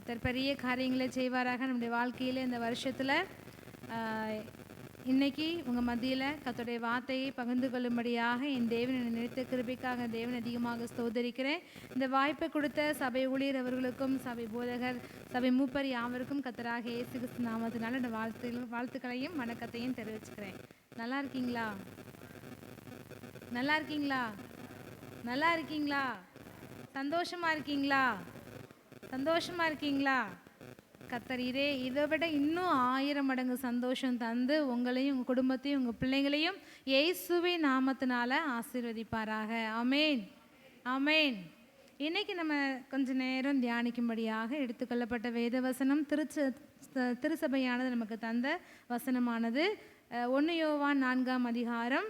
கத்தர் பெரிய காரியங்களை செய்வாராக நம்முடைய வாழ்க்கையில் இந்த வருஷத்தில். இன்னைக்கு உங்கள் மத்தியில் கத்தருடைய வார்த்தையை பகிர்ந்து கொள்ளும்படியாக என் தேவனை நினைத்த கிருபைக்காக தேவன் அதிகமாக ஸ்தோதரிக்கிறேன் இந்த வாய்ப்பை கொடுத்த சபை ஊழியர் அவர்களுக்கும் சபை போதகர் சபை மூப்பர் யாவருக்கும் கத்தராக இயேசு கிறிஸ்து நாமத்தினால இந்த வாழ்த்து வாழ்த்துக்களையும் வணக்கத்தையும் தெரிவிச்சுக்கிறேன். நல்லா இருக்கீங்களா? நல்லா இருக்கீங்களா? நல்லா இருக்கீங்களா? சந்தோஷமாக இருக்கீங்களா? சந்தோஷமா இருக்கீங்களா? கத்தர் இதே இதை விட இன்னும் ஆயிரம் மடங்கு சந்தோஷம் தந்து உங்களையும் உங்கள் குடும்பத்தையும் உங்கள் பிள்ளைங்களையும் இயேசுவை நாமத்தினால ஆசீர்வதிப்பாராக. அமேன் அமேன் இன்னைக்கு நம்ம கொஞ்ச நேரம் தியானிக்கும்படியாக எடுத்துக்கொள்ளப்பட்ட வேத வசனம் திருச்ச திருச்சபையானது திருசபையானது நமக்கு தந்த வசனமானது. ஒன்று யோவான் நான்காம் அதிகாரம்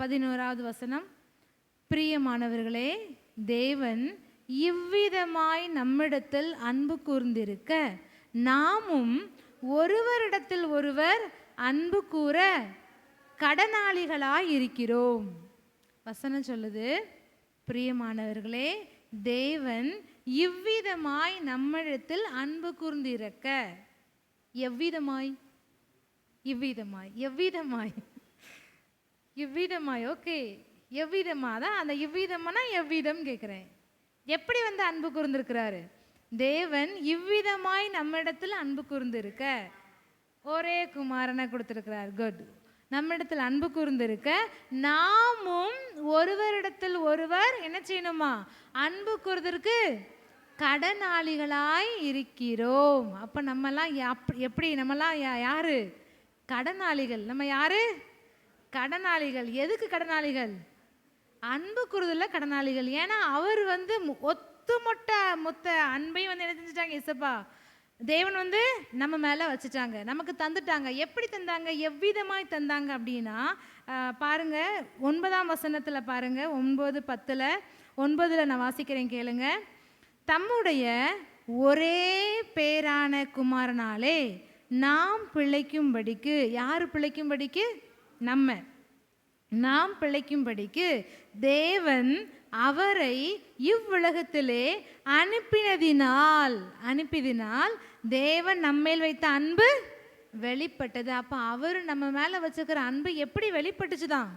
பதினோராவது வசனம். பிரியமானவர்களே தேவன் இவ்விதமாய் நம்மிடத்தில் அன்பு கூர்ந்திருக்க. நாமும் ஒருவரிடத்தில் ஒருவர் அன்பு கூற கடனாளிகளாய் இருக்கிறோம். வசனம் சொல்லுது பிரியமானவர்களே தேவன் இவ்விதமாய் நம்மிடத்தில் அன்பு கூர்ந்திருக்க. எவ்விதமாய்? இவ்விதமாய் எவ்விதமாய்? இவ்விதமாய் ஓகே. எவ்விதமாக தான் அந்த இவ்விதமானா எவ்விதம் கேட்குறேன் எப்படி வந்து அன்பு கூர்ந்திருக்கிறாரு? தேவன் இவ்விதமாய் நம்மிடத்தில் அன்பு கூர்ந்திருக்க ஒரே குமாரனை கொடுத்துருக்கிறார். குட் நம்மிடத்தில் அன்பு கூர்ந்திருக்க நாமும் ஒருவரிடத்தில் ஒருவர் என்ன செய்யணுமா? அன்பு கூர்ந்திருக்கு கடனாளிகளாய் இருக்கிறோம். அப்போ நம்மலாம் எப்படி நம்மலாம் யா- யாரு? கடனாளிகள். நம்ம யாரு? கடனாளிகள். எதுக்கு கடனாளிகள்? அன்பு கடனாளிகள். ஏன்னா அவர் வந்து ஒத்துமொட்ட மொத்த அன்பையும் வந்து என்ன செஞ்சுட்டாங்க இசப்பா? தேவன் வந்து நம்ம மேலே வச்சுட்டாங்க. நமக்கு தந்துட்டாங்க. எப்படி தந்தாங்க? எவ்விதமாய் தந்தாங்க அப்படின்னா பாருங்க ஒன்பதாம் வசனத்தில் பாருங்க ஒன்பது பத்தில் ஒன்பதில் நான் வாசிக்கிறேன் கேளுங்க. தம்முடைய ஒரே பேரான குமாரனாலே நாம் பிழைக்கும்படிக்கு யார் பிழைக்கும்படிக்கு? நம்ம. நாம் பிழைக்கும்படிக்கு தேவன் அவரை இவ்வுலகத்திலே அனுப்பினதினால் அனுப்பியதினால் தேவன் நம்மேல் வைத்த அன்பு வெளிப்பட்டது. அப்போ அவர் நம்ம மேலே வச்சுக்கிற அன்பு எப்படி வெளிப்பட்டுச்சுதான்?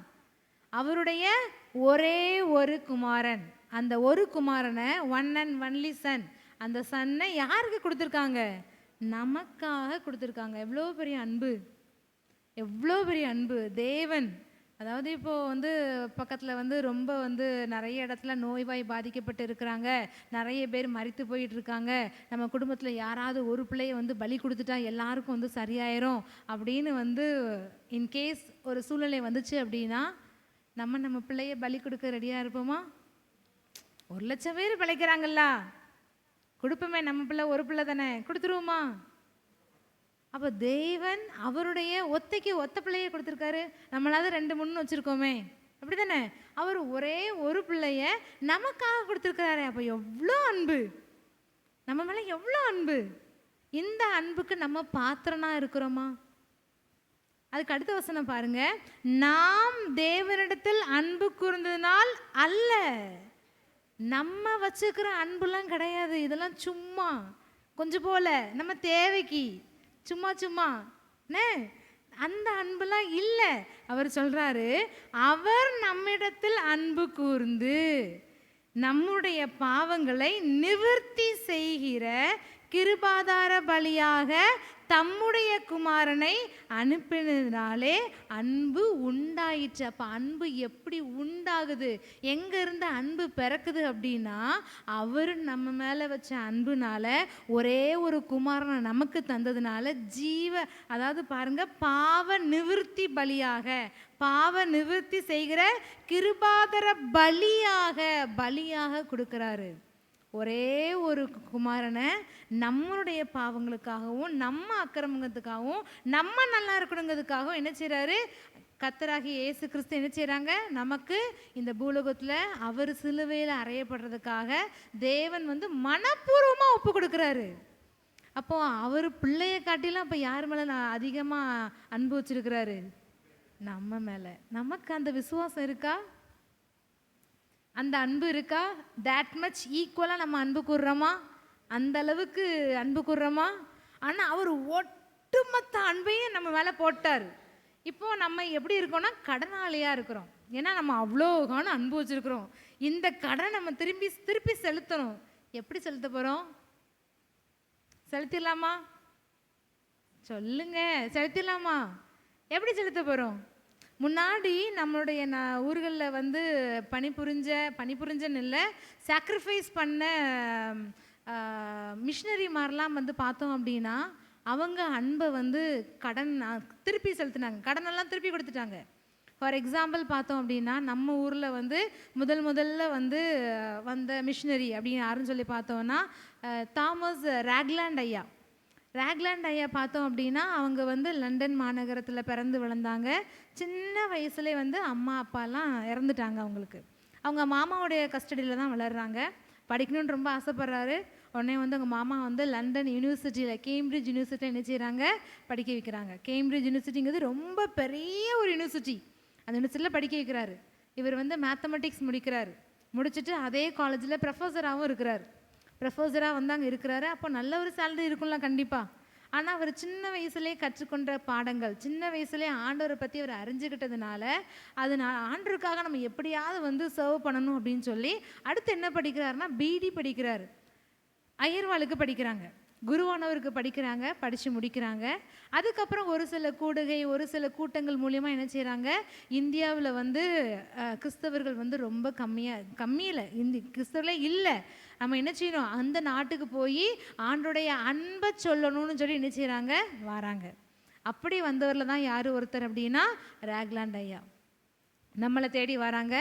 அவருடைய ஒரே ஒரு குமாரன். அந்த ஒரு குமாரனை ஒன் அண்ட் ஒன்லி சன் அந்த சன்னை யாருக்கு கொடுத்துருக்காங்க? நமக்காக கொடுத்துருக்காங்க. எவ்வளோ பெரிய அன்பு. எவ்வளோ பெரிய அன்பு. தேவன் அதாவது இப்போது வந்து பக்கத்தில் வந்து ரொம்ப வந்து நிறைய இடத்துல நோய்வாய் பாதிக்கப்பட்டு இருக்கிறாங்க. நிறைய பேர் மறித்து போயிட்டு இருக்காங்க. நம்ம குடும்பத்தில் யாராவது ஒரு பிள்ளைய வந்து பலி கொடுத்துட்டா எல்லாருக்கும் வந்து சரியாயிரும் அப்படின்னு வந்து இன்கேஸ் ஒரு சூழ்நிலை வந்துச்சு அப்படின்னா நம்ம நம்ம பிள்ளைய பலி கொடுக்க ரெடியாக இருப்போமா? ஒரு லட்சம் பேர் பிழைக்கிறாங்கல்ல. கொடுப்போமே நம்ம பிள்ளை ஒரு பிள்ளை தானே. கொடுத்துருவோமா? அப்போ தேவன் அவருடைய ஒத்தைக்கு ஒத்த பிள்ளைய கொடுத்துருக்காரு. நம்மளாவது ரெண்டு மூணு வச்சுருக்கோமே. அப்படி தானே அவர் ஒரே ஒரு பிள்ளைய நமக்காக கொடுத்துருக்கிறாரு. அப்போ எவ்வளோ அன்பு. நம்ம மேலே எவ்வளோ அன்பு. இந்த அன்புக்கு நம்ம பாத்திரனா இருக்கிறோமா? அதுக்கு அடுத்த வசனம் பாருங்க. நாம் தேவனிடத்தில் அன்பு கூர்ந்ததினால் அல்ல. நம்ம வச்சுக்கிற அன்புலாம் கிடையாது. இதெல்லாம் சும்மா. கொஞ்சம் போல. நம்ம தேவைக்கு. சும்மா சும்மா. என்ன அந்த அன்புலாம் இல்லை. அவர் சொல்றாரு அவர் நம்மிடத்தில் அன்பு கூர்ந்து நம்முடைய பாவங்களை நிவர்த்தி செய்கிற கிருபாதார பலியாக தம்முடைய குமாரனை அனுப்பினதுனாலே அன்பு உண்டாயிற்று. அப்போ அன்பு எப்படி உண்டாகுது? எங்கேருந்து அன்பு பிறக்குது அப்படின்னா அவர் நம்ம மேலே வச்ச அன்புனால ஒரே ஒரு குமாரனை நமக்கு தந்ததுனால ஜீவ அதாவது பாருங்க பாவ நிவிற்த்தி பலியாக பாவ நிவிற்த்தி செய்கிற கிருபாதர பலியாக பலியாக கொடுக்குறாரு. ஒரே ஒரு குமாரனை நம்மளுடைய பாவங்களுக்காகவும் நம்ம அக்கிரமங்கிறதுக்காகவும் நம்ம நல்லா இருக்கணுங்கிறதுக்காகவும் என்ன செய்கிறாரு கத்தராகி இயேசு கிறிஸ்து என்ன செய்கிறாங்க நமக்கு இந்த பூலோகத்தில் அவர் சிலுவையில் அறையப்படுறதுக்காக தேவன் வந்து மனப்பூர்வமாக ஒப்பு கொடுக்குறாரு. அப்போ அவர் பிள்ளைய காட்டிலாம் அப்போ யார் மேலே நான் அதிகமாக அனுபவிச்சிருக்கிறாரு நம்ம மேலே. நமக்கு அந்த விசுவாசம் இருக்கா? அந்த அன்பு இருக்கா? தேட் மச் ஈக்குவலாக நம்ம அன்பு கூறுறோமா அந்த அளவுக்கு அன்பு கூர்றோமா? ஆனால் அவர் ஒட்டுமொத்த அன்பையும் நம்ம மேலே போட்டார். இப்போ நம்ம எப்படி இருக்கோம்னா கடனாளியாக இருக்கிறோம். ஏன்னா நம்ம அவ்வளோ காலம் அன்பு வச்சுருக்குறோம். இந்த கடன் நம்ம திரும்பி திருப்பி செலுத்தணும். எப்படி செலுத்த போகிறோம் செலுத்திடலாமா? சொல்லுங்க. செலுத்திடலாமா? எப்படி செலுத்த போகிறோம் முன்னாடி நம்மளுடைய நான் ஊர்களில் வந்து பணிபுரிஞ்ச பணிபுரிஞ்சன்னு இல்லை சாக்ரிஃபைஸ் பண்ண மிஷினரி மாதிரிலாம் வந்து பார்த்தோம் அப்படின்னா அவங்க அன்பை வந்து கடன் திருப்பி செலுத்தினாங்க. கடனெல்லாம் திருப்பி கொடுத்துட்டாங்க. ஃபார் எக்ஸாம்பிள் பார்த்தோம் அப்படின்னா நம்ம ஊரில் வந்து முதல் முதல்ல வந்து வந்த மிஷினரி அப்படின்னு யாருன்னு சொல்லி பார்த்தோம்னா தாமஸ் ராக்லாண்ட் ஐயா. ராக்லாண்ட் ஐயா பார்த்தோம் அப்படின்னா அவங்க வந்து லண்டன் மாநகரத்தில் பிறந்து வளர்ந்தாங்க. சின்ன வயசுலேயே வந்து அம்மா அப்பாலாம் இறந்துட்டாங்க அவங்களுக்கு. அவங்க மாமாவுடைய கஸ்டடியில் தான் வளர்கிறாங்க படிக்கணும்னு ரொம்ப ஆசைப்பட்றாரு. உடனே வந்து அவங்க மாமா வந்து லண்டன் யூனிவர்சிட்டியில் கேம்பிரிட்ஜ் யூனிவர்சிட்டியில் என்ன செய்கிறாங்க படிக்க வைக்கிறாங்க. கேம்பிரிட்ஜ் யூனிவர்சிட்டிங்கிறது ரொம்ப பெரிய ஒரு யூனிவர்சிட்டி. அந்த யூனிவர்சிட்டியில் படிக்க வைக்கிறாரு. இவர் வந்து மேத்தமெட்டிக்ஸ் முடிக்கிறாரு. முடிச்சுட்டு அதே காலேஜில் ப்ரொஃபஸராகவும் இருக்கிறார். ப்ரொஃபஸராக வந்து அங்கே இருக்கிறாரு. அப்போ நல்ல ஒரு சேலரி இருக்கும்ல கண்டிப்பாக ஆனால் அவர் சின்ன வயசுலேயே கற்றுக்கொண்ட பாடங்கள் சின்ன வயசுலேயே ஆண்டவரை பற்றி அவர் அறிஞ்சுக்கிட்டதுனால அது நான் ஆண்டருக்காக நம்ம எப்படியாவது வந்து சர்வ் பண்ணணும் அப்படின்னு சொல்லி அடுத்து என்ன படிக்கிறாருன்னா பிடி படிக்கிறாரு. அயர்வாளுக்கு படிக்கிறாங்க. குருவானவருக்கு படிக்கிறாங்க படித்து முடிக்கிறாங்க. அதுக்கப்புறம் ஒரு சில கூடுகை ஒரு சில கூட்டங்கள் மூலயமா என்ன செய்கிறாங்க இந்தியாவில் வந்து கிறிஸ்தவர்கள் வந்து ரொம்ப கம்மியாக கம்மியில் இந்தி கிறிஸ்தவர்களே இல்லை. நம்ம என்ன செய்யணும்? அந்த நாட்டுக்கு போய் ஆண்டுடைய அன்பை சொல்லணும்னு சொல்லி என்ன செய்கிறாங்க வராங்க. அப்படி வந்தவரில் தான் யார் ஒருத்தர் அப்படின்னா? ராக்லாண்ட் ஐயா. நம்மளை தேடி வராங்க.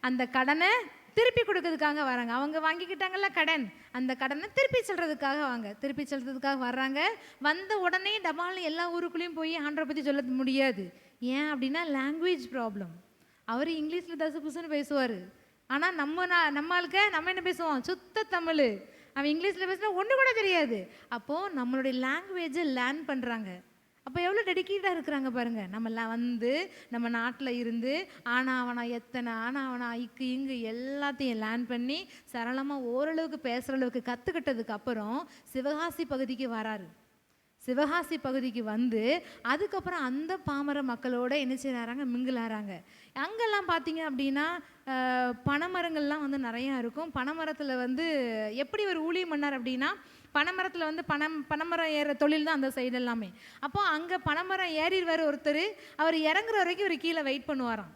அந்த கடனை திருப்பி கொடுக்கறதுக்காக வராங்க. அவங்க வாங்கிக்கிட்டாங்கல்ல கடன். அந்த கடனை திருப்பி செல்றதுக்காக வாங்க. திருப்பி செல்றதுக்காக வர்றாங்க. வந்த உடனே டபால்னு எல்லா ஊருக்குள்ளேயும் போய் ஆண்டரை பற்றி சொல்ல முடியாது. ஏன் அப்படின்னா லாங்குவேஜ் ப்ராப்ளம் அவர் இங்கிலீஷில் தசு புசுன்னு பேசுவார். ஆனால் நம்ம நான் நம்மளுக்கு நம்ம என்ன பேசுவோம்? சுத்த தமிழ். அவன் இங்கிலீஷில் பேசினா ஒன்று கூட தெரியாது. அப்போது நம்மளுடைய லாங்குவேஜை லேர்ன் பண்ணுறாங்க அப்போ எவ்வளோ டெடிக்கேட்டாக இருக்கிறாங்க பாருங்கள் நம்மலாம் வந்து நம்ம நாட்டில் இருந்து ஆனாவனா எத்தனை ஆனாவனா இக்கு இங்கு எல்லாத்தையும் லேர்ன் பண்ணி சரளமாக ஓரளவுக்கு பேசுகிற அளவுக்கு கற்றுக்கிட்டதுக்கு அப்புறம் சிவகாசி பகுதிக்கு வராரு. சிவகாசி பகுதிக்கு வந்து அதுக்கப்புறம் அந்த பாமர மக்களோட என்ன செய்கிறாங்க மிங்கிள் அங்கெல்லாம் பார்த்தீங்க அப்படின்னா பனைமரங்கள்லாம் வந்து நிறையா இருக்கும். பனைமரத்தில் வந்து எப்படி ஒரு ஊழியம் பண்ணார் அப்படின்னா பனைமரத்தில் வந்து பனம் பனைமரம் ஏற தொழில் தான் அந்த சைடு எல்லாமே. அப்போ அங்கே பனைமரம் ஏறிடுவார் ஒருத்தர் அவர் இறங்குற வரைக்கும் ஒரு கீழே வெயிட் பண்ணுவாராம்.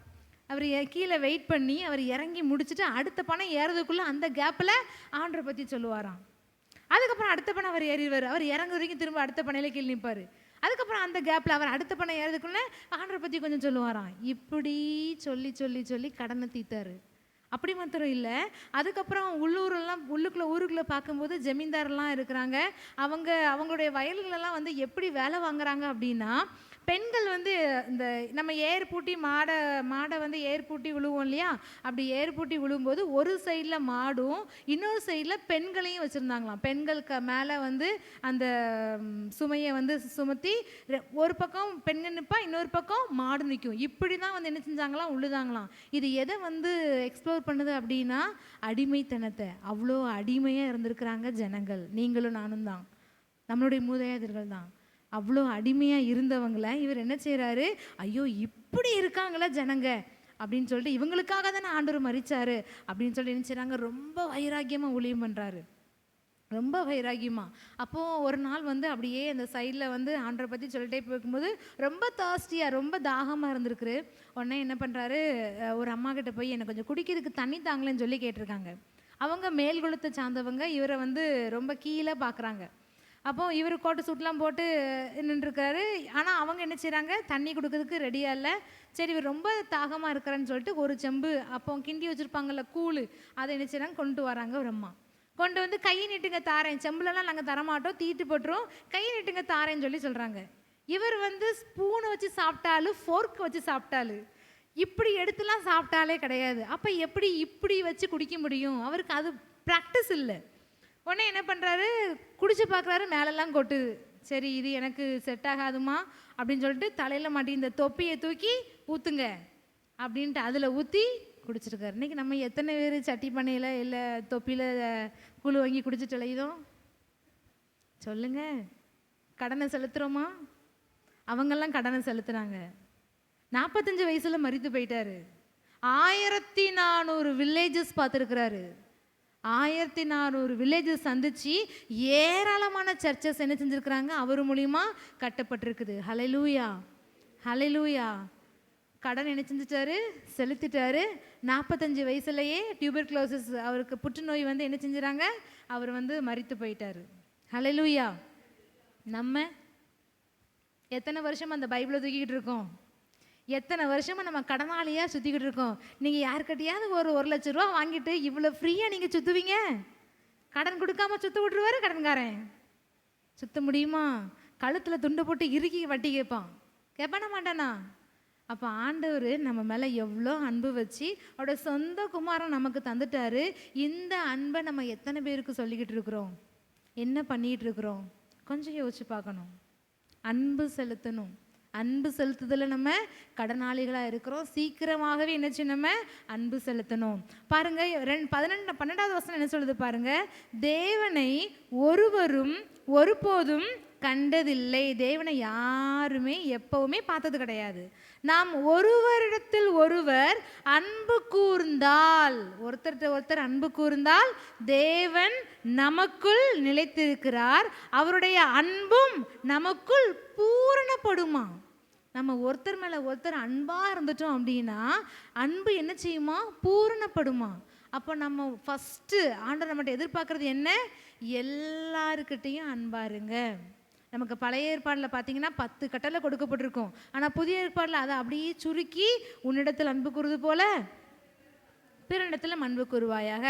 அவர் கீழே வெயிட் பண்ணி அவர் இறங்கி முடிச்சுட்டு அடுத்த பணம் ஏறதுக்குள்ளே அந்த கேப்பில் ஆண்டரை பற்றி சொல்லுவாராம். அதுக்கப்புறம் அடுத்த பணம் அவர் ஏறிடுவார். அவர் இறங்குற வரைக்கும் திரும்ப அடுத்த பணையில கீழ் நிற்பார் அதுக்கப்புறம் அந்த கேப்பில் அவர் அடுத்த பணம் ஏறதுக்குள்ளே ஆண்டரை பற்றி கொஞ்சம் சொல்லுவாராம். இப்படி சொல்லி சொல்லி சொல்லி கடனை தீத்தார் அப்படி மாத்திரம் இல்லை. அதுக்கப்புறம் உள்ளூரெல்லாம் உள்ளுக்குள்ளே ஊருக்குள்ளே பார்க்கும்போது ஜமீன்தாரெல்லாம் இருக்கிறாங்க. அவங்க அவங்களுடைய வயல்களெல்லாம் வந்து எப்படி வேலை வாங்குறாங்க அப்படின்னா பெண்கள் வந்து இந்த நம்ம ஏர் பூட்டி மாடை மாடை வந்து ஏர் பூட்டி விழுவோம் இல்லையா? அப்படி ஏர் பூட்டி விழும்போது ஒரு சைடில் மாடும் இன்னொரு சைடில் பெண்களையும் வச்சுருந்தாங்களாம். பெண்களுக்கு மேலே வந்து அந்த சுமையை வந்து சுமத்தி ரெ- ஒரு பக்கம் பெண்கள் நிற்பா இன்னொரு பக்கம் மாடு நிற்கும் இப்படி தான் வந்து என்ன செஞ்சாங்களாம்? உழுதாங்களாம். இது எதை வந்து எக்ஸ்ப்ளோர் பண்ணுது அப்படின்னா அடிமைத்தனத்தை. அவ்வளோ அடிமையாக இருந்திருக்கிறாங்க ஜனங்கள். நீங்களும் நானும் தான் நம்மளுடைய மூதாதையர்கள் தான் அவ்வளோ அடிமையாக இருந்தவங்கள இவர் என்ன செய்கிறாரு ஐயோ இப்படி இருக்காங்களா ஜனங்க? அப்படின்னு சொல்லிட்டு இவங்களுக்காக தானே ஆண்டவர் மறிச்சாரு அப்படின்னு சொல்லி என்ன செய்கிறாங்க ரொம்ப வைராக்கியமாக ஊழியம் பண்ணுறாரு ரொம்ப வைராகியமா அப்போது ஒரு நாள் வந்து அப்படியே அந்த சைடில் வந்து ஆண்டரை பற்றி சொல்லிட்டே போகும்போது ரொம்ப தாஸ்டியாக ரொம்ப தாகமாக இருந்திருக்குரு உடனே என்ன பண்ணுறாரு ஒரு அம்மா கிட்ட போய் எனக்கு கொஞ்சம் குடிக்கிறதுக்கு தண்ணி தாங்களேன்னு சொல்லி கேட்டிருக்காங்க. அவங்க மேல் குலத்தை சார்ந்தவங்க இவரை வந்து ரொம்ப கீழே பார்க்குறாங்க அப்போ இவர் கோட்டு சூட்லாம் போட்டு நின்றுருக்காரு. ஆனால் அவங்க என்ன செய்கிறாங்க தண்ணி கொடுக்கறதுக்கு ரெடியாக இல்லை. சரி இவர் ரொம்ப தாகமாக இருக்கிறான்னு சொல்லிட்டு ஒரு செம்பு அப்போ கிண்டி வச்சுருப்பாங்கல்ல கூழ் அதை என்ன செய்கிறாங்க கொண்டு வராங்க ஒரு அம்மா. கொண்டு வந்து கை நீட்டுங்க தாரேன். செம்புலலாம் நாங்கள் தரமாட்டோம் தீட்டு போட்டுரும். கை நீட்டுங்க தாரேன்னு சொல்லி சொல்கிறாங்க இவர் வந்து ஸ்பூனை வச்சு சாப்பிட்டாலும் ஃபோர்க் வச்சு சாப்பிட்டாலும் இப்படி எடுத்துலாம் சாப்பிட்டாலே கிடையாது. அப்போ எப்படி இப்படி வச்சு குடிக்க முடியும்? அவருக்கு அது ப்ராக்டிஸ் இல்லை. உடனே என்ன பண்ணுறாரு குடிச்சு பார்க்குறாரு மேலெல்லாம் கொட்டுது. சரி இது எனக்கு செட் ஆகாதுமா? அப்படின்னு சொல்லிட்டு தலையில் மாட்டி இந்த தொப்பியை தூக்கி ஊற்றுங்க அப்படின்ட்டு அதில் ஊற்றி குடிச்சிருக்காரு. இன்னைக்கு நம்ம எத்தனை பேர் சட்டி பண்ணையில் இல்லை தொப்பியில் குழு வாங்கி குடிச்சிட்டு இலையுதோம் சொல்லுங்கள் கடனை செலுத்துகிறோமா அவங்கெல்லாம் கடனை செலுத்துகிறாங்க நாற்பத்தஞ்சு வயசில் மறித்து போயிட்டாரு. ஆயிரத்தி நானூறு வில்லேஜஸ் பார்த்துருக்குறாரு. ஆயிரத்தி நானூறு வில்லேஜஸ் சந்திச்சு ஏராளமான சர்ச்சஸ் என்ன செஞ்சுருக்கிறாங்க? அவர் மூலிமா கட்டப்பட்டிருக்குது. ஹலலூயா ஹலலூயா கடன் என்ன செஞ்சுட்டாரு? செலுத்திட்டாரு. நாற்பத்தஞ்சு வயசுலேயே டியூபர் க்ளோசஸ் அவருக்கு புற்றுநோய் வந்து என்ன செஞ்சுறாங்க? அவர் வந்து மறித்து போயிட்டாரு. ஹலலூயா நம்ம எத்தனை வருஷம் அந்த பைபிளை தூக்கிக்கிட்டு இருக்கோம்? எத்தனை வருஷமாக நம்ம கடனாளியாக சுற்றிக்கிட்டு இருக்கோம்? நீங்கள் யாருக்கிட்டையாவது ஒரு ஒரு லட்ச ரூபா வாங்கிட்டு இவ்வளோ ஃப்ரீயாக நீங்கள் சுற்றுவீங்க கடன் கொடுக்காம சுற்ற விட்டுருவாரு கடன்காரன். சுத்த முடியுமா? கழுத்தில் துண்டு போட்டு இறுக்கி வட்டி கேட்பான். கேட்பானா மாட்டானா? அப்போ ஆண்டவர் நம்ம மேலே எவ்வளோ அன்பு வச்சு அவரோட சொந்த குமாரன் நமக்கு தந்துட்டாரு. இந்த அன்பை நம்ம எத்தனை பேருக்கு சொல்லிக்கிட்டு இருக்கிறோம்? என்ன பண்ணிகிட்டு இருக்கிறோம்? கொஞ்சம் யோசிச்சு பார்க்கணும். அன்பு செலுத்தணும். அன்பு செலுத்துதல நம்ம கடனாளிகளாக இருக்கிறோம். சீக்கிரமாகவே என்னச்சு நம்ம? அன்பு செலுத்தணும். பாருங்க ரெண்டு பதினெண்டு பன்னெண்டாவது வருஷம் என்ன சொல்லுது பாருங்க? தேவனை ஒருவரும் ஒருபோதும் கண்டதில்லை. தேவனை யாருமே எப்பவுமே பார்த்தது கிடையாது. நாம் ஒருவரிடத்தில் ஒருவர் அன்பு கூர்ந்தால் ஒருத்தர்கிட்ட ஒருத்தர் அன்பு கூர்ந்தால் தேவன் நமக்குள் நிலைத்திருக்கிறார். அவருடைய அன்பும் நமக்குள் பூரணப்படுமா? நம்ம ஒருத்தர் மேலே ஒருத்தர் அன்பாக இருந்துட்டோம் அப்படின்னா அன்பு என்ன செய்யுமா? பூரணப்படுமா? அப்போ நம்ம ஃபஸ்ட்டு ஆண்டவர் நம்மகிட்ட எதிர்பார்க்குறது என்ன? எல்லாருக்கிட்டேயும் அன்பாருங்க நமக்கு பழைய ஏற்பாடில் பார்த்தீங்கன்னா பத்து கட்டளை கொடுக்கப்பட்டிருக்கும். ஆனால் புதிய ஏற்பாடில் அதை அப்படியே சுருக்கி உன்னிடத்தில் அன்பு கூறுது போல பிறனிடத்தில் அன்பு கூறுவாயாக.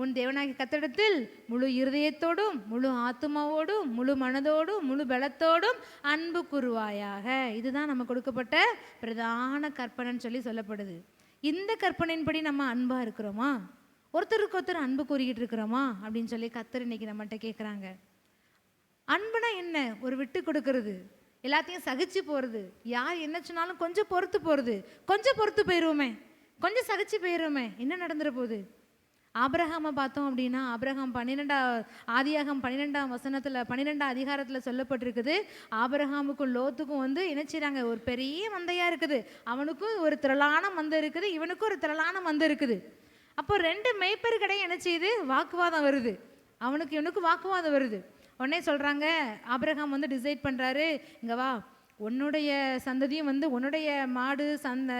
உன் தேவனாகி கத்திடத்தில் முழு இருதயத்தோடும் முழு ஆத்மாவோடும் முழு மனதோடும் முழு பலத்தோடும் அன்பு கூறுவாயாக. இதுதான் நம்ம கொடுக்கப்பட்ட பிரதான கற்பனைன்னு சொல்லி சொல்லப்படுது. இந்த கற்பனையின்படி நம்ம அன்பாக இருக்கிறோமா? ஒருத்தருக்கு ஒருத்தர் அன்பு கூறிக்கிட்டு இருக்கிறோமா? அப்படின்னு சொல்லி கத்தர் இன்னைக்கு நம்மகிட்ட கேட்குறாங்க அன்புனா என்ன? ஒரு விட்டு கொடுக்கறது. எல்லாத்தையும் சகிச்சு போகிறது யார் என்ன சொன்னாலும் கொஞ்சம் பொறுத்து போகிறது கொஞ்சம் பொறுத்து போயிடுவோமே கொஞ்சம் சகிச்சு போயிடுவோமே என்ன நடந்துட போகுது ஆபிரகாமை பார்த்தோம் அப்படின்னா ஆபிரகாம் பன்னிரெண்டா ஆதியாகம் பன்னிரெண்டாம் வசனத்தில் பன்னிரெண்டாம் அதிகாரத்தில் சொல்லப்பட்டிருக்குது. ஆபிரகாமுக்கும் லோத்துக்கும் வந்து இணைச்சிறாங்க ஒரு பெரிய மந்தையாக இருக்குது. அவனுக்கும் ஒரு திரளான மந்தை இருக்குது. இவனுக்கும் ஒரு திரளான மந்தை இருக்குது. அப்போ ரெண்டு மெய்ப்பெருக்கடையும் என்ன செய்யுது? வாக்குவாதம் வருது. அவனுக்கு இவனுக்கு வாக்குவாதம் வருது. உடனே சொல்கிறாங்க ஆபிரகாம் வந்து டிசைட் பண்ணுறாரு இங்கே வா. உன்னுடைய சந்ததியும் வந்து உன்னுடைய மாடு சந்த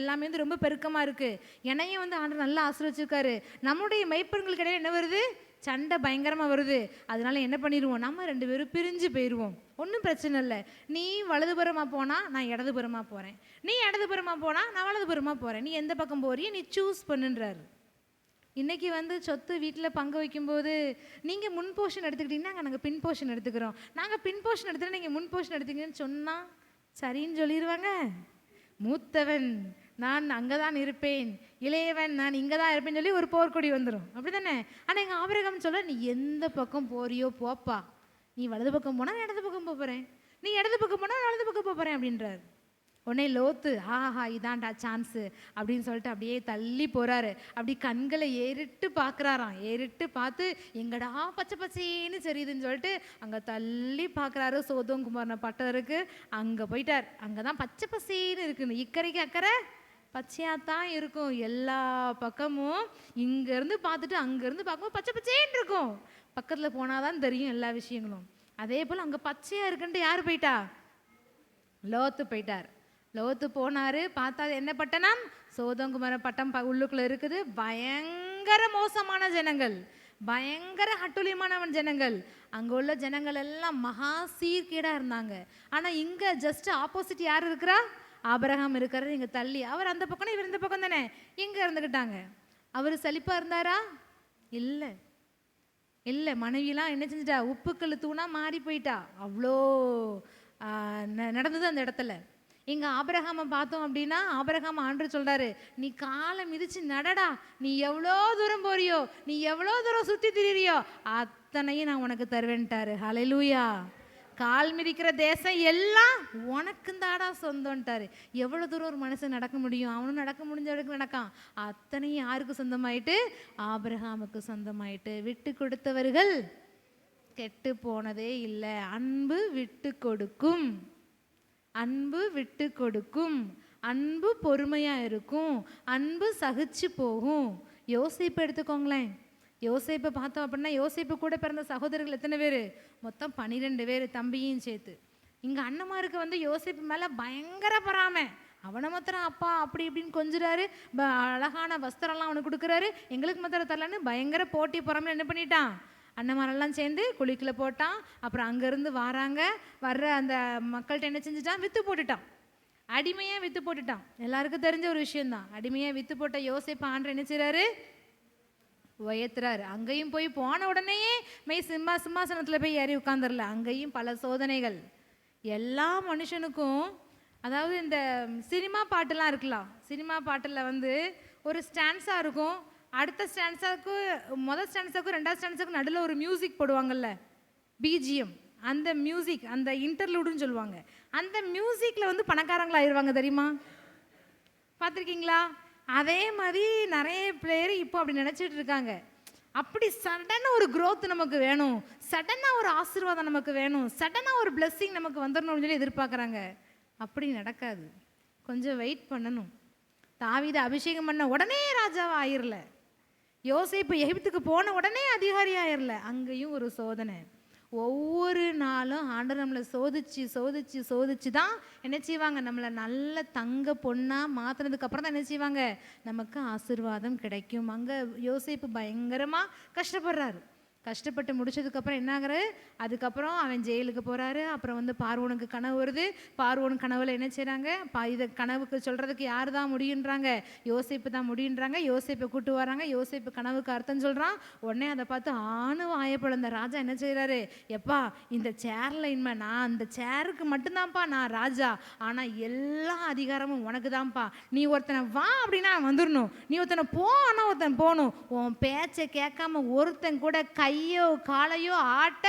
எல்லாமே வந்து ரொம்ப பெருக்கமாக இருக்குது என்னையும் வந்து ஆண்டு நல்லா ஆசிரியச்சிருக்காரு நம்முடைய மெய்ப்பெண்களுக்கு இடையில என்ன வருது? சண்டை பயங்கரமாக வருது. அதனால என்ன பண்ணிடுவோம்? நம்ம ரெண்டு பேரும் பிரிஞ்சு போயிடுவோம். ஒன்றும் பிரச்சனை இல்லை. நீ வலதுபுறமாக போனால் நான் இடதுபுறமாக போகிறேன் நீ இடதுபுறமாக போனால் நான் வலதுபுறமாக போகிறேன் நீ எந்த பக்கம் போறியோ நீ சூஸ் பண்ணுன்றாரு. இன்றைக்கி வந்து சொத்து வீட்டில் பங்கு வைக்கும்போது நீங்கள் முன் போர்ஷன் எடுத்துக்கிட்டீங்கன்னா நாங்கள் பின் போர்ஷன் எடுத்துக்கிறோம். நாங்கள் பின் போர்ஷன் எடுத்துகிட்டு நீங்கள் முன் போர்ஷன் எடுத்துக்கங்கன்னு சொன்னால் சரின்னு சொல்லிடுவாங்க மூத்தவன் நான் அங்கே தான் இருப்பேன். இளையவன் நான் இங்கே தான் இருப்பேன்னு சொல்லி ஒரு போர்க்கொடி வந்துடும் அப்படி தானே ஆனால் எங்கள் ஆபரகம் சொல்ல நீ எந்த பக்கம் போறியோ போப்பா. நீ வலது பக்கம் போனால் நான் இடது பக்கம் போகிறேன் நீ இடது பக்கம் போனால் நான் வலது பக்கம் போகிறேன் அப்படின்றார். உடனே லோத்து ஆஹா இதான்டா சான்ஸு அப்படின்னு சொல்லிட்டு அப்படியே தள்ளி போகிறாரு அப்படி கண்களை ஏறிட்டு பார்க்குறாராம். ஏறிட்டு பார்த்து எங்கடா பச்சை பச்சைன்னு சரியுதுன்னு சொல்லிட்டு அங்கே தள்ளி பார்க்குறாரு சோதம் கும்பாடுன பட்டம் இருக்குது அங்கே போயிட்டார். அங்கே தான் பச்சை பசேன்னு இருக்குது இக்கரைக்கு அக்கறை பச்சையாக தான் இருக்கும். எல்லா பக்கமும் இங்கேருந்து பார்த்துட்டு அங்கேருந்து பார்க்கும்போது பச்சை பச்சேன்னு இருக்கும். பக்கத்தில் போனால் தான் தெரியும் எல்லா விஷயங்களும். அதே போல் அங்கே பச்சையாக இருக்குன்ட்டு யார் போயிட்டா? லோத்து போயிட்டார். லோத்து போனார் பார்த்தா என்ன பட்டணம்? சோதங்குமர பட்டம் ப- இருக்குது. பயங்கர மோசமான ஜனங்கள். பயங்கர அட்டுழியமானவன் ஜனங்கள். அங்கே உள்ள ஜனங்கள் எல்லாம் மகா சீர்கேடாக இருந்தாங்க. ஆனால் இங்கே ஜஸ்ட் ஆப்போசிட் யார் இருக்கிறா? ஆபரகம் இருக்கிறது இங்கே தள்ளி. அவர் அந்த பக்கம் இவர் இந்த பக்கம் தானே? இங்கே இருந்துக்கிட்டாங்க அவர் செழிப்பாக இருந்தாரா? இல்லை. இல்லை மனைவிலாம் என்ன செஞ்சிட்டா? உப்புக்கல் தூணாக மாறி போயிட்டா. அவ்வளோ ந- நடந்தது அந்த இடத்துல. இங்கே ஆபிரகாமை பார்த்தோம் அப்படின்னா ஆபரகாம் ஆண்டு சொல்கிறாரு நீ காலை மிதிச்சு நடடா நீ எவ்வளோ தூரம் போறியோ நீ எவ்வளோ தூரம் சுற்றி திரியிறியோ அத்தனையும் நான் உனக்கு தருவேன்ட்டாரு. ஹலெலூயா கால் மிதிக்கிற தேசம் எல்லாம் உனக்கும் தாடா சொந்தம்ட்டாரு. எவ்வளோ தூரம் ஒரு மனுஷன் நடக்க முடியும்? அவனும் நடக்க முடிஞ்ச அளவுக்கு நடக்கான். அத்தனையும் யாருக்கு சொந்தமாயிட்டு? ஆபிரகாமுக்கு சொந்தமாயிட்டு. விட்டு கொடுத்தவர்கள் கெட்டு போனதே இல்லை. அன்பு விட்டு கொடுக்கும். அன்பு விட்டு கொடுக்கும். அன்பு பொறுமையாக இருக்கும். அன்பு சகிச்சு போகும். யோசிப்பு எடுத்துக்கோங்களேன். யோசிப்பை பார்த்தோம் அப்படின்னா யோசிப்பு கூட பிறந்த சகோதரர்கள் எத்தனை பேர்? மொத்தம் பன்னிரெண்டு பேர் தம்பியும் சேர்த்து. இங்கே அண்ணமாருக்கு வந்து யோசிப்பு மேலே பயங்கர பொறாமை. அவனை மாத்திரம் அப்பா அப்படி இப்படின்னு கொஞ்சிறாரு. ப- அழகான வஸ்திரம்லாம் அவனுக்கு கொடுக்குறாரு. எங்களுக்கு மாத்திரம் தரலன்னு பயங்கர போட்டி பொறாமல் என்ன பண்ணிட்டான்? அண்ணமாரெல்லாம் சேர்ந்து குழிக்குள்ள போட்டான். அப்புறம் அங்கேருந்து வாராங்க. வர்ற அந்த மக்கள்கிட்ட என்ன செஞ்சுட்டான்? விற்று போட்டுட்டான். அடிமையாக விற்று போட்டுட்டான். எல்லாருக்கும் தெரிஞ்ச ஒரு விஷயம்தான். அடிமையாக விற்று போட்ட யோசிப்பு ஆண்டு என்ன உயர்த்துறாரு. அங்கேயும் போய் போன உடனேயே மெய் சிம்மா சிம்மாசனத்தில் போய் ஏறி உட்காந்துரல அங்கேயும் பல சோதனைகள். எல்லா மனுஷனுக்கும் அதாவது இந்த சினிமா பாட்டெல்லாம் இருக்கலாம். சினிமா பாட்டில் வந்து ஒரு ஸ்டான்ஸாக இருக்கும். அடுத்த ஸ்டான்ஸாக்கு மொதல் ஸ்டான்ஸாக்கும் ரெண்டாவது ஸ்டான்ஸாக்கும் நடுவில் ஒரு மியூசிக் போடுவாங்கல்ல? பிஜிஎம் அந்த மியூசிக் அந்த இன்டர்லூடுன்னு சொல்லுவாங்க. அந்த மியூசிக்கில் வந்து பணக்காரங்களா ஆயிடுவாங்க தெரியுமா? பார்த்துருக்கீங்களா? அதே மாதிரி நிறைய பிளேயர் இப்போ அப்படி நினச்சிட்டு இருக்காங்க. அப்படி சடனாக ஒரு க்ரோத் நமக்கு வேணும். சடனாக ஒரு ஆசீர்வாதம் நமக்கு வேணும். சடனாக ஒரு பிளெஸ்ஸிங் நமக்கு வந்துடணும்னு சொல்லி எதிர்பார்க்குறாங்க. அப்படி நடக்காது. கொஞ்சம் வெயிட் பண்ணணும். தாவித அபிஷேகம் பண்ண உடனே ராஜாவாக ஆயிரல. யோசிப்பு எகிப்துக்கு போன உடனே அதிகாரி ஆயிரல அங்கேயும் ஒரு சோதனை. ஒவ்வொரு நாளும் ஆண்டு நம்மளை சோதிச்சு சோதிச்சு சோதிச்சு தான் என்ன செய்வாங்க? நம்மளை நல்ல தங்க பொண்ணாக மாற்றினதுக்கு அப்புறம் தான் என்ன செய்வாங்க? நமக்கு ஆசீர்வாதம் கிடைக்கும். அங்கே யோசிப்பு பயங்கரமாக கஷ்டப்படுறாரு. கஷ்டப்பட்டு முடிச்சதுக்கப்புறம் என்ன அதுக்கப்புறம் அவன் ஜெயிலுக்கு போகிறாரு அப்புறம் வந்து பார்வோனுக்கு கனவு வருது. பார்வன் கனவில் என்ன செய்கிறாங்க பா இதை கனவுக்கு சொல்கிறதுக்கு யார் தான் முடியுன்றாங்க? யோசிப்பு தான் முடியுன்றாங்க. யோசிப்பை கூட்டு வராங்க. யோசிப்பு கனவுக்கு அர்த்தம் சொல்கிறான் உடனே அதை பார்த்து ஆணு வாயப்பழந்த ராஜா என்ன செய்கிறாரு எப்பா இந்த சேரில் இன்மை நான் அந்த சேருக்கு மட்டும்தான்ப்பா நான் ராஜா. ஆனால் எல்லா அதிகாரமும் உனக்கு தான்ப்பா நீ ஒருத்தனை வா அப்படின்னா அவன் வந்துடணும் நீ ஒருத்தனை போ ஆனால் ஒருத்தன் போகணும். உன் பேச்சை கேட்காம ஒருத்தன் கூட கை கையோ காலையோ ஆட்ட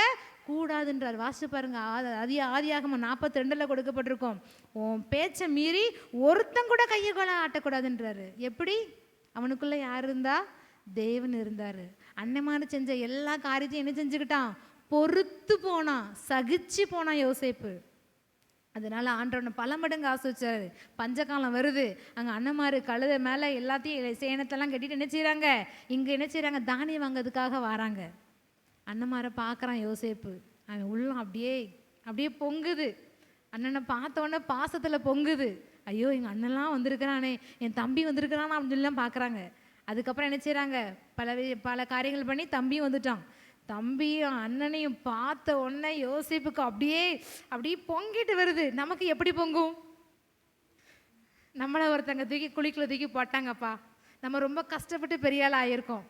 கூடாதுன்றார் வாசி பாருங்க. ஆதி ஆதி ஆதியாகம நாற்பத்தி ரெண்டில் கொடுக்கப்பட்டிருக்கோம். உன் பேச்சை மீறி ஒருத்தன் கூட கையை கால ஆட்டக்கூடாதுன்றாரு. எப்படி? அவனுக்குள்ள யார் இருந்தா? தேவன் இருந்தாரு. அன்னைமாரு செஞ்ச எல்லா காரியத்தையும் என்ன செஞ்சுக்கிட்டான்? பொறுத்து போனான். சகிச்சு போனான் யோசேப்பு. அதனால ஆண்டவனை பல மடங்கு ஆசிச்சாரு பஞ்சகாலம் வருது. அங்கே அண்ணமாரு கழுத மேலே எல்லாத்தையும் சேனத்தெல்லாம் கட்டிட்டு என்ன செய்கிறாங்க இங்கே என்ன செய்கிறாங்க தானியம் வாங்கிறதுக்காக வராங்க. அண்ணமாரை பார்க்குறான் யோசேப்பு. அவன் உள்ளம் அப்படியே அப்படியே பொங்குது. அண்ணனை பார்த்த உடனே பாசத்தில் பொங்குது. ஐயோ எங்கள் அண்ணன்லாம் வந்திருக்கிறானே என் தம்பி வந்திருக்கிறானா அப்படின்னு சொல்லிலாம் பார்க்குறாங்க. அதுக்கப்புறம் என்ன செய்கிறாங்க பல பல காரியங்கள் பண்ணி தம்பியும் வந்துட்டான். தம்பியும் அண்ணனையும் பார்த்த உடனே யோசிப்புக்கு அப்படியே அப்படியே பொங்கிட்டு வருது. நமக்கு எப்படி பொங்கும்? நம்மளை ஒருத்தங்க தூக்கி குழிக்குள்ள தூக்கி போட்டாங்கப்பா. நம்ம ரொம்ப கஷ்டப்பட்டு பெரிய ஆகியிருக்கோம்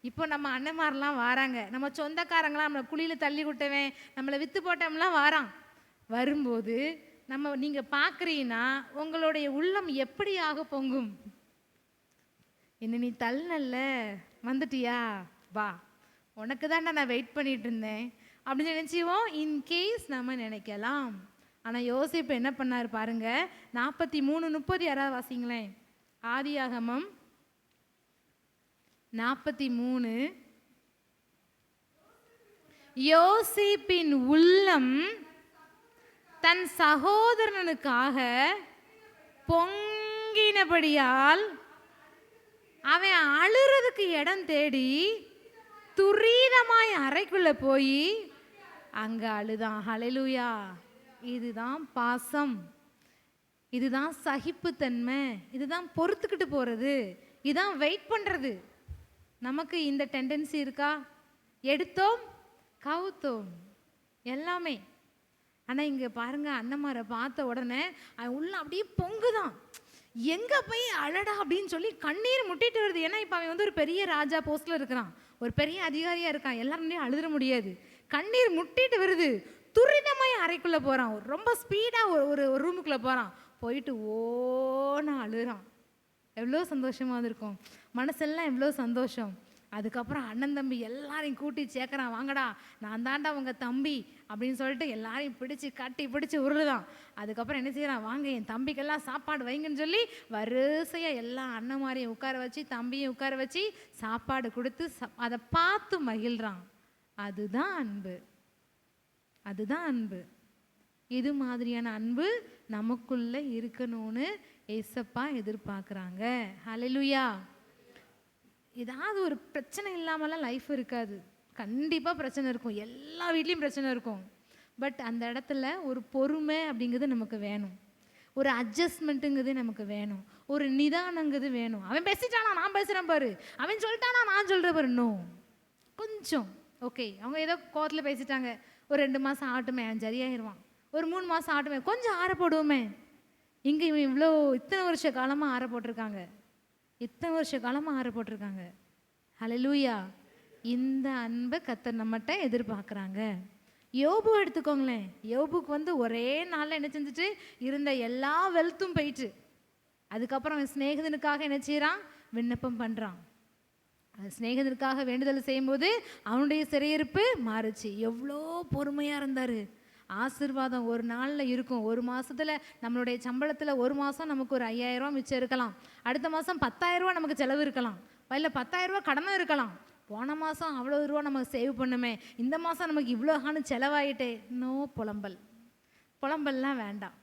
இப்போ நம்ம அண்ணன்மாரெலாம் வாராங்க. நம்ம சொந்தக்காரங்களாம் நம்மளை குழியில் தள்ளி விட்டவன் நம்மளை விற்று போட்டோம்லாம் வாரான். வரும்போது நம்ம நீங்கள் பார்க்குறீங்கன்னா உங்களுடைய உள்ளம் எப்படியாக பொங்கும்? என்ன நீ தள்ளல வந்துட்டியா? வா. உனக்கு தான் நான் வெயிட் பண்ணிட்டு இருந்தேன். அப்படின்னு நினச்சிவோம் இன்கேஸ் நம்ம நினைக்கலாம். ஆனால் யோசிப்பு என்ன பண்ணார் பாருங்க. நாற்பத்தி மூணு முப்பது யாராவது வாசிங்களேன். ஆதியாகமம் நாற்பத்தி மூணு. யோசிப்பின் உள்ளம் தன் சகோதரனுக்காக பொங்கினபடியால் அவன் அழுறதுக்கு இடம் தேடி துரிதமாய் அறைக்குள்ள போய் அங்க அழுதான். ஹலெலுயா இதுதான் பாசம். இதுதான் சகிப்புத்தன்மை. இதுதான் பொறுத்துக்கிட்டு போறது. இதுதான் வெயிட் பண்றது. நமக்கு இந்த டெண்டன்சி இருக்கா? எடுத்தோம் கவுத்தோம். எல்லாமே. ஆனால் இங்கே பாருங்கள் அண்ணமாரை பார்த்த உடனே அவன் உள்ள அப்படியே பொங்குதான். எங்கே போய் அழடா அப்படின்னு சொல்லி கண்ணீர் முட்டிட்டு வருது. ஏன்னா இப்போ அவன் வந்து ஒரு பெரிய ராஜா போஸ்டில் இருக்கிறான். ஒரு பெரிய அதிகாரியாக இருக்கான். எல்லாருமே அழுதுற முடியாது. கண்ணீர் முட்டிட்டு வருது. துரிதமாக அறைக்குள்ளே போகிறான் ரொம்ப ஸ்பீடாக ஒரு ஒரு ரூமுக்குள்ளே போகிறான் போயிட்டு ஓன்னு அழுறான். எவ்வளோ சந்தோஷமாக இருக்கும் மனசெல்லாம் எவ்வளோ சந்தோஷம். அதுக்கப்புறம் அண்ணன் தம்பி எல்லாரையும் கூட்டி சேர்க்குறான் வாங்கடா நான் தாண்டா உங்கள் தம்பி அப்படின்னு சொல்லிட்டு எல்லாரையும் பிடிச்சி கட்டி பிடிச்சி உருளுதான். அதுக்கப்புறம் என்ன செய்கிறான் வாங்க என் தம்பிக்கெல்லாம் சாப்பாடு வைங்கன்னு சொல்லி வரிசையாக எல்லா அண்ணன் மாதிரியும் உட்கார வச்சு தம்பியும் உட்கார வச்சு சாப்பாடு கொடுத்து அதை பார்த்து மகிழ்கிறான் அதுதான் அன்பு. அதுதான் அன்பு. இது மாதிரியான அன்பு நமக்குள்ளே இருக்கணும்னு ஏசப்பா எதிர்பார்க்குறாங்க. ஹலலுயா ஏதாவது ஒரு பிரச்சனை இல்லாமலாம் லைஃப் இருக்காது. கண்டிப்பாக பிரச்சனை இருக்கும். எல்லா வீட்லேயும் பிரச்சனை இருக்கும். பட் அந்த இடத்துல ஒரு பொறுமை அப்படிங்கிறது நமக்கு வேணும். ஒரு அட்ஜஸ்ட்மெண்ட்டுங்கிறது நமக்கு வேணும். ஒரு நிதானங்கிறது வேணும். அவன் பேசிட்டானா? நான் பேசுகிறேன் பாரு. அவன் சொல்லிட்டானா? நான் சொல்கிறேன் பாரு. நோ கொஞ்சம். ஓகே அவங்க ஏதோ கோத்தில் பேசிட்டாங்க. ஒரு ரெண்டு மாதம் ஆட்டுமே அவன் சரியாயிருவான். ஒரு மூணு மாதம் ஆட்டுமே கொஞ்சம் ஆற போடுவோமே. இங்கே இவன் இவ்வளோ இத்தனை வருஷ காலமாக ஆற போட்டிருக்காங்க. இத்தனை வருஷ காலமாக ஆற போட்டிருக்காங்க. ஹலலூயா இந்த அன்பை கத்தர் நம்மகிட்ட எதிர்பார்க்குறாங்க. யோபு எடுத்துக்கோங்களேன். யோபுக்கு வந்து ஒரே நாளில் என்ன செஞ்சுட்டு இருந்த எல்லா வெல்த்தும் போயிட்டு. அதுக்கப்புறம் அவன் ஸ்நேகிதனுக்காக என்ன செய்கிறான் விண்ணப்பம் பண்ணுறான் அது வேண்டுதல் செய்யும்போது அவனுடைய சிறையிருப்பு மாறுச்சு. எவ்வளோ பொறுமையாக இருந்தார். ஆசிர்வாதம் ஒரு நாளில் இருக்கும். ஒரு மாதத்தில் நம்மளுடைய சம்பளத்தில் ஒரு மாதம் நமக்கு ஒரு ஐயாயிரரூவா மிச்சம் இருக்கலாம். அடுத்த மாதம் பத்தாயிரரூவா நமக்கு செலவு இருக்கலாம். இல்லை பத்தாயிரரூவா கடனும் இருக்கலாம். போன மாதம் அவ்வளோ ரூபா நமக்கு சேவ் பண்ணுமே. இந்த மாதம் நமக்கு இவ்வளோ காணும் செலவாயிட்டே. நோ புலம்பல். புலம்பல்லாம் வேண்டாம்.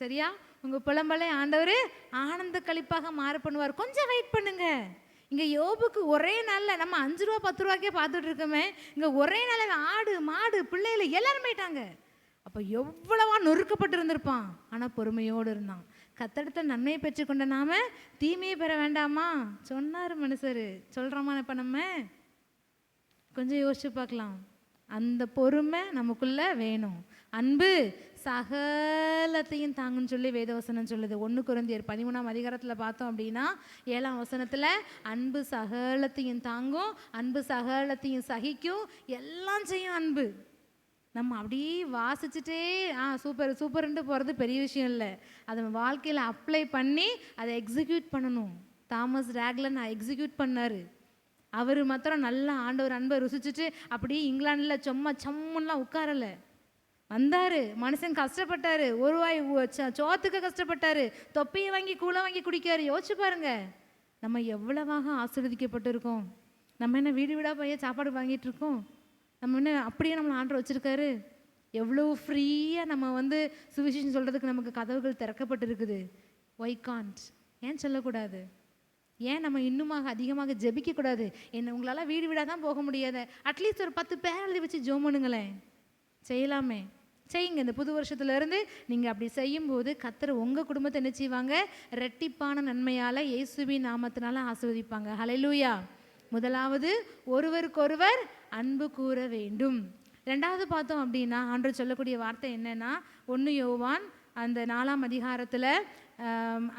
சரியா? உங்கள் புலம்பலை ஆண்டவர் ஆனந்த கழிப்பாக மாற பண்ணுவார். கொஞ்சம் வெயிட் பண்ணுங்க. இங்கே யோபுக்கு ஒரே நாளில் நம்ம அஞ்சு ரூபா பத்து ரூபாய்க்கே பார்த்துட்டு இருக்கோமே. இங்கே ஒரே நாளில் ஆடு மாடு பிள்ளைகள் எல்லாரும் போயிட்டாங்க. அப்போ எவ்வளவா நொறுக்கப்பட்டு இருந்திருப்பான் பொறுமையோடு இருந்தான். கத்தெடுத்த நன்மையை பெற்றுக்கொண்ட நாம தீமையை பெற வேண்டாமா? சொன்னார் மனுஷர். சொல்கிறோமா இப்போ நம்ம? கொஞ்சம் யோசிச்சு பார்க்கலாம். அந்த பொறுமை நமக்குள்ள வேணும். அன்பு சகலத்தையும் தாங்குன்னு சொல்லி வேதவசனம் சொல்லுது. ஒன்று குருந்தியர் பதிமூணாம் அதிகாரத்தில் பார்த்தோம் அப்படின்னா ஏழாம் வசனத்தில் அன்பு சகலத்தையும் தாங்கும் அன்பு சகலத்தையும் சகிக்கும் எல்லாம் செய்யும் அன்பு. நம்ம அப்படியே வாசிச்சுட்டே ஆ சூப்பர் சூப்பர்ன்ட்டு போகிறது பெரிய விஷயம் இல்லை. அதை நம்ம வாழ்க்கையில் அப்ளை பண்ணி அதை எக்ஸிக்யூட் பண்ணணும். தாமஸ் ரேக்லன் எக்ஸிக்யூட் பண்ணார். அவர் மாத்திரம் நல்லா ஆண்டவர் அன்பை ருசிச்சுட்டு அப்படியே இங்கிலாண்டில் சும்மா சம்முன்னுலாம் உட்காரலை. வந்தார். மனுஷன் கஷ்டப்பட்டார். ஒரு வாய் சோத்துக்கு கஷ்டப்பட்டார். தொப்பையை வாங்கி கூழ வாங்கி குடிக்காரு. யோசிச்சு பாருங்க. நம்ம எவ்வளவாக ஆசீர்வதிக்கப்பட்டிருக்கோம். நம்ம என்ன வீடு வீடாக போய் சாப்பாடு வாங்கிட்டு இருக்கோம்? நம்ம என்ன அப்படியே நம்மளை ஆண்டர் வச்சுருக்காரு? எவ்வளோ ஃப்ரீயாக நம்ம வந்து சுவிசேஷம் சொல்கிறதுக்கு நமக்கு கதவுகள் திறக்கப்பட்டிருக்குது. ஒய் காண்ட் ஏன் சொல்லக்கூடாது? ஏன் நம்ம இன்னுமாக அதிகமாக ஜெபிக்கக்கூடாது? என்ன உங்களால் வீடு வீடாக தான் போக முடியாது. அட்லீஸ்ட் ஒரு பத்து பேர் எழுதி வச்சு ஜோம் பண்ணுங்களேன். செய்யலாமே. செய்யுங்க. இந்த புது வருஷத்துல இருந்து நீங்கள் அப்படி செய்யும்போது கத்தர் உங்கள் குடும்பத்தை என்ன செய்வாங்க? ரெட்டிப்பான நன்மையால் இயேசுவி நாமத்தினால ஆசிர்வதிப்பாங்க. ஹalleluya முதலாவது ஒருவருக்கொருவர் அன்பு கூற வேண்டும். ரெண்டாவது பார்த்தோம் அப்படின்னா ஆண்டு சொல்லக்கூடிய வார்த்தை என்னன்னா ஒன்று யோவான் அந்த நாலாம் அதிகாரத்தில்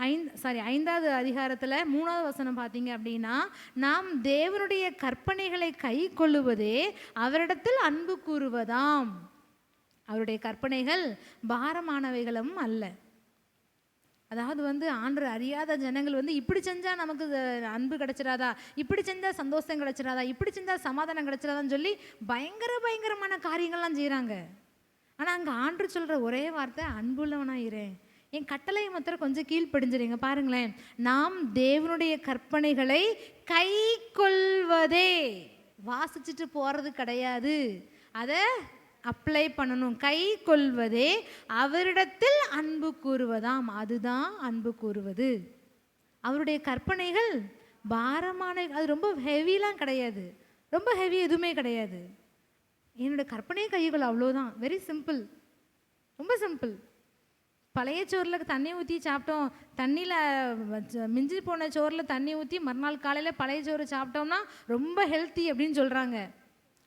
ஐந்து சாரி ஐந்தாவது அதிகாரத்தில் மூணாவது வசனம் பார்த்தீங்க அப்படின்னா நாம் தேவனுடைய கற்பனைகளை கை கொள்ளுவதே அவரிடத்தில் அன்பு கூறுவதாம். அவருடைய கற்பனைகள் பாரமானவைகளும் அல்ல. அதாவது வந்து ஆண்டவர் அறியாத ஜனங்கள் வந்து இப்படி செஞ்சால் நமக்கு அன்பு கிடச்சிடாதா? இப்படி செஞ்சால் சந்தோஷம் கிடச்சிடாதா? இப்படி செஞ்சால் சமாதானம் கிடச்சிடாதான்னு சொல்லி பயங்கர பயங்கரமான காரியங்கள்லாம் செய்கிறாங்க ஆனால் அங்கே ஆண்டு சொல்கிற ஒரே வார்த்தை அன்புள்ளவனா இரு என் கட்டளை மாத்திரம் கொஞ்சம் கீழ்ப்படிஞ்சிருங்க பாருங்களேன். நாம் தேவனுடைய கற்பனைகளை கை கொள்வதே. வாசிச்சுட்டு போகிறது கிடையாது. அதை அப்ளை பண்ணணும். கை கொள்வதே அவரிடத்தில் அன்பு கூறுவதாம். அதுதான் அன்பு கூறுவது. அவருடைய கற்பனைகள் பாரமான அது ரொம்ப ஹெவிலாம் கிடையாது. ரொம்ப ஹெவி எதுவுமே கிடையாது. என்னோட கற்பனை கைகள் அவ்வளோதான். வெரி சிம்பிள் ரொம்ப சிம்பிள் பழைய சோறில் தண்ணி ஊற்றி சாப்பிட்டோம். தண்ணியில் மிஞ்சி போன சோறில் தண்ணி ஊற்றி மறுநாள் காலையில் பழைய சோறு சாப்பிட்டோம்னா ரொம்ப ஹெல்த்தி அப்படின்னு சொல்கிறாங்க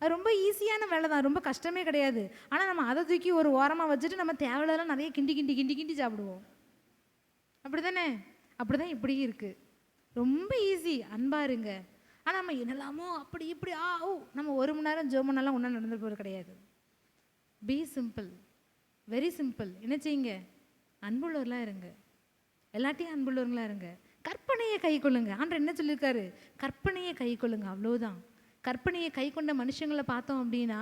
அது ரொம்ப ஈஸியான வேலை தான். ரொம்ப கஷ்டமே கிடையாது. ஆனால் நம்ம அதை தூக்கி ஒரு ஓரமாக வச்சுட்டு நம்ம தேவையில்லாம் நிறைய கிண்டி கிண்டி கிண்டி கிண்டி சாப்பிடுவோம். அப்படி தானே அப்படி தான் இப்படியும் இருக்குது ரொம்ப ஈஸி அன்பாக இருங்க. ஆனால் நம்ம என்னெல்லாமோ அப்படி இப்படி ஆ ஓ நம்ம ஒரு மணி நேரம் ஜோ மணி நேரம் நடந்து போகிறது கிடையாது. பி சிம்பிள் வெரி சிம்பிள் என்ன செய்யுங்க? அன்புள்ளவர்களாக இருங்க. எல்லாத்தையும் அன்புள்ளவர்களாக இருங்க. கற்பனையை கை கொள்ளுங்க. ஆண்டர் என்ன சொல்லியிருக்காரு? கற்பனையை கை கொள்ளுங்க. அவ்வளோதான் கற்பனையை கை கொண்ட மனுஷங்களை பார்த்தோம் அப்படின்னா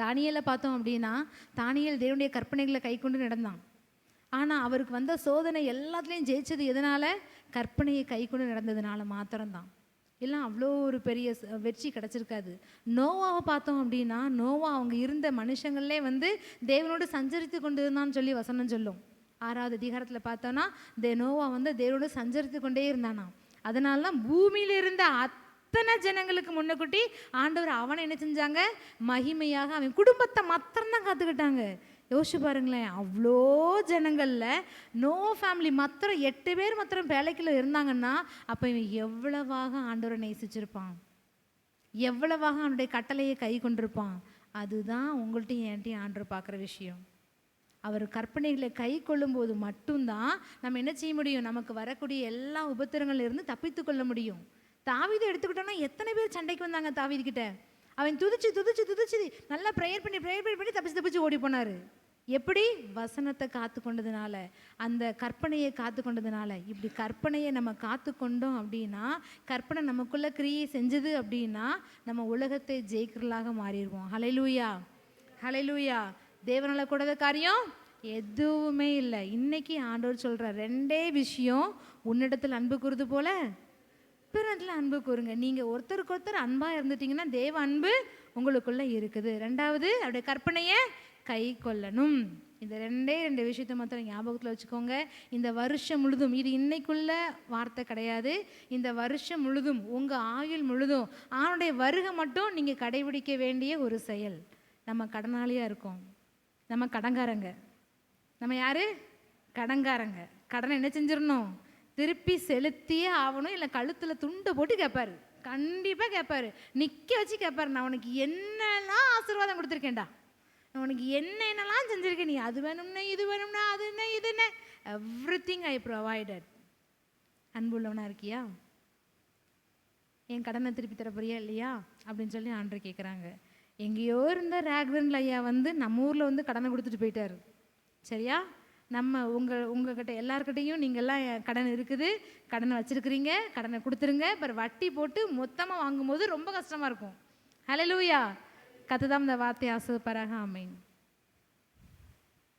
தானியலை பார்த்தோம் அப்படின்னா தானியல் தேவனுடைய கற்பனைகளை கை கொண்டு நடந்தான். ஆனால் அவருக்கு வந்த சோதனை எல்லாத்துலேயும் ஜெயிச்சது எதனால்? கற்பனையை கை கொண்டு நடந்ததுனால மாத்திரம்தான். எல்லாம் அவ்வளோ ஒரு பெரிய வெற்றி கிடச்சிருக்காது. நோவாவை பார்த்தோம் அப்படின்னா நோவா அவங்க இருந்த மனுஷங்களே வந்து தேவனோடு சஞ்சரித்து கொண்டு இருந்தான்னு சொல்லி வசனம் சொல்லும். ஆறாவது அதிகாரத்தில் பார்த்தோன்னா தே நோவா வந்து தேவனோடு சஞ்சரித்து கொண்டே இருந்தானா அதனால தான் பூமியில் இருந்த அத்தனை ஜனங்களுக்கு முன்னக்குட்டி ஆண்டவர் அவனை என்ன செஞ்சாங்க? மகிமையாக அவன் குடும்பத்தை மாத்திரம்தான் காத்துக்கிட்டாங்க. யோசிச்சு பாருங்களேன் அவ்வளோ ஜனங்களில் நோ ஃபேமிலி மாத்திரம் எட்டு பேர் மாத்திரம் வேலைக்கில் இருந்தாங்கன்னா அப்போ இவன் எவ்வளவாக ஆண்டவரை நேசிச்சிருப்பான்? எவ்வளவாக அவனுடைய கட்டளையை கை கொண்டிருப்பான்? அதுதான் உங்கள்கிட்டையும் என்கிட்டையும் ஆண்டவர் பார்க்குற விஷயம். அவர் கற்பனைகளை கை கொள்ளும்போது மட்டும்தான் நம்ம என்ன செய்ய முடியும்? நமக்கு வரக்கூடிய எல்லா உபத்திரங்களிலிருந்து தப்பித்து கொள்ள முடியும். தாவிதை எடுத்துக்கிட்டோம்னா எத்தனை பேர் சண்டைக்கு வந்தாங்க தாவீது கிட்ட அவன் துதிச்சு துதிச்சு துதிச்சு நல்லா ப்ரேயர் பண்ணி ப்ரேயர் பண்ணி பண்ணி தப்பிச்சு தப்பிச்சு ஓடி போனாரு. எப்படி? வசனத்தை காத்து கொண்டதுனால அந்த கற்பனையை காத்து கொண்டதுனால இப்படி கற்பனையை நம்ம காத்து கொண்டோம் அப்படின்னா கற்பனை நமக்குள்ள கிரியை செஞ்சது அப்படின்னா நம்ம உலகத்தை ஜெயிக்கிறலாக மாறிடுவோம். ஹலைலூயா ஹலைலூயா தேவனால கூடாத காரியம் எதுவுமே இல்லை. இன்னைக்கு ஆண்டோர் சொல்ற ரெண்டே விஷயம் உன்னிடத்தில் அன்பு கூறுது போல பிறத்தில் அன்பு கூறுங்க. நீங்க ஒருத்தருக்கு ஒருத்தர் அன்பா இருந்துட்டீங்கன்னா தேவ அன்பு உங்களுக்குள்ள இருக்குது. ரெண்டாவது அவருடைய கற்பனையை கை கொள்ளணும். இந்த ரெண்டே ரெண்டு விஷயத்த மாத்திரம் ஞாபகத்தில் வச்சுக்கோங்க. இந்த வருஷம் முழுதும் இது இன்னைக்குள்ள வார்த்தை கிடையாது. இந்த வருஷம் முழுதும் உங்க ஆயுள் முழுதும் அவனுடைய வருகை மட்டும் நீங்க கடைபிடிக்க வேண்டிய ஒரு செயல். நம்ம கடனாளியா இருக்கோம். நம்ம கடங்காரங்க நம்ம யாரு? கடங்காரங்க கடனை என்ன செஞ்சிடணும்? திருப்பி செலுத்தியே ஆகணும் இல்லை கழுத்தில் துண்டை போட்டு கேட்பாரு கண்டிப்பாக கேட்பாரு நிற்க வச்சு கேட்பாரு நான் உனக்கு என்னெல்லாம் ஆசீர்வாதம் கொடுத்துருக்கேன்டா. நான் உனக்கு என்ன என்னெல்லாம் செஞ்சுருக்கேன் நீ அது வேணும்னா இது வேணும்னா அது என்ன இது என்ன எவ்ரி திங் ஐ ப்ரொவைடட் அன்புள்ளவனாக இருக்கியா? என் கடனை திருப்பி தர இல்லையா? அப்படின்னு சொல்லி ஆண்டு கேட்குறாங்க எங்கேயோ இருந்த ராகவன்ல ஐயா வந்து நம்ம ஊரில் வந்து கடனை கொடுத்துட்டு போயிட்டாரு. சரியா? நம்ம உங்கள் உங்கள்கிட்ட எல்லாருக்கிட்டையும் நீங்கள்லாம் கடன் இருக்குது. கடனை வச்சுருக்கிறீங்க கடனை கொடுத்துருங்க. அப்புறம் வட்டி போட்டு மொத்தமாக வாங்கும்போது ரொம்ப கஷ்டமாக இருக்கும். ஹலோ லூயா கத்துதான் இந்த வார்த்தை ஆசுப்பராக அமைன்